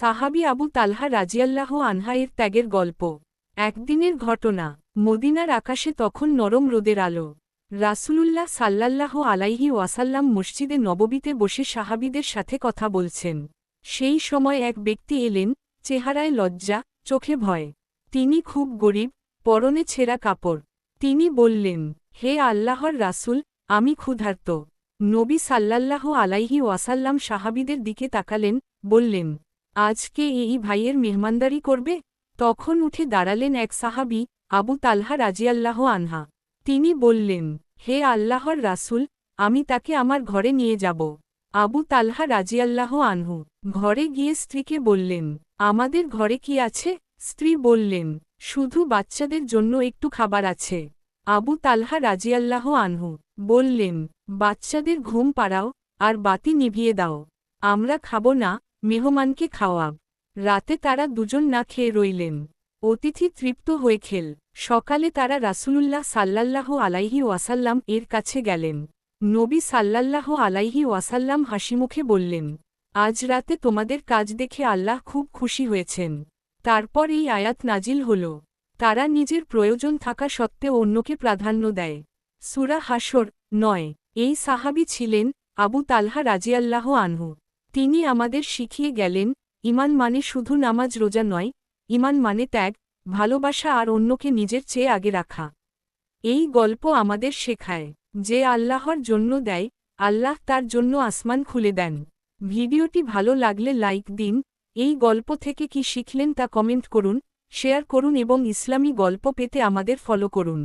সাহাবি আবু তালহা রাজিয়াল্লাহ এর ত্যাগের গল্প। একদিনের ঘটনা, মদিনার আকাশে তখন নরম রোদের আলো। রাসূলুল্লাহ সাল্লাল্লাহ আলাইহি ওয়াসাল্লাম মসজিদে নববীতে বসে সাহাবিদের সাথে কথা বলছেন। সেই সময় এক ব্যক্তি এলেন, চেহারায় লজ্জা, চোখে ভয়। তিনি খুব গরিব, পরনে ছেঁড়া কাপড়। তিনি বললেন, হে আল্লাহর রাসূল, আমি ক্ষুধার্ত। নবী সাল্লাল্লাহ আলাইহি ওয়াসাল্লাম সাহাবিদের দিকে তাকালেন, বললেন আজকে এই ভাইয়ের মেহমানদারি করবে? তখন উঠে দাঁড়ালেন এক সাহাবি, আবু তালহা রাজিয়াল্লাহ আনহা। তিনি বললেন, হে আল্লাহর রাসূল, আমি তাকে আমার ঘরে নিয়ে যাব। আবু তালহা রাজিয়াল্লাহ আনহু ঘরে গিয়ে স্ত্রীকে বললেন, আমাদের ঘরে কি আছে? স্ত্রী বললেন, শুধু বাচ্চাদের জন্য একটু খাবার আছে। আবু তালহা রাজিয়াল্লাহ আনহু বললেন, বাচ্চাদের ঘুম পাড়াও আর বাতি নিভিয়ে দাও। আমরা খাব না মেহমানকে খাওয়াব রাতে তারা দুজন না খেয়ে রইলেন। অতিথি তৃপ্ত হয়ে খেল। সকালে তারা রাসূলুল্লাহ সাল্লাল্লাহ আলাইহি ওয়াসাল্লাম এর কাছে গেলেন। নবী সাল্লাল্লাহ আলাইহি ওয়াসাল্লাম হাসিমুখে বললেন, আজ রাতে তোমাদের কাজ দেখে আল্লাহ খুব খুশি হয়েছেন। তারপর এই আয়াত নাজিল হল। তারা নিজের প্রয়োজন থাকা সত্ত্বেও অন্যকে প্রাধান্য দেয়। সুরা হাসর নয়। এই সাহাবি ছিলেন আবু তালহা রাজিয়াল্লাহ আনহু। তিনি আমাদের শিখিয়ে গেলেন, ইমান মানে শুধু নামাজ রোজা নয়, ইমান মানে ত্যাগ, ভালোবাসা আর অন্যকে নিজের চেয়ে আগে রাখা। এই গল্প আমাদের শেখায়, যে আল্লাহর জন্য দেয়, আল্লাহ তার জন্য আসমান খুলে দেন। ভিডিওটি ভালো লাগলে লাইক দিন, এই গল্প থেকে কি শিখলেন তা কমেন্ট করুন, শেয়ার করুন এবং ইসলামী গল্প পেতে আমাদের ফলো করুন।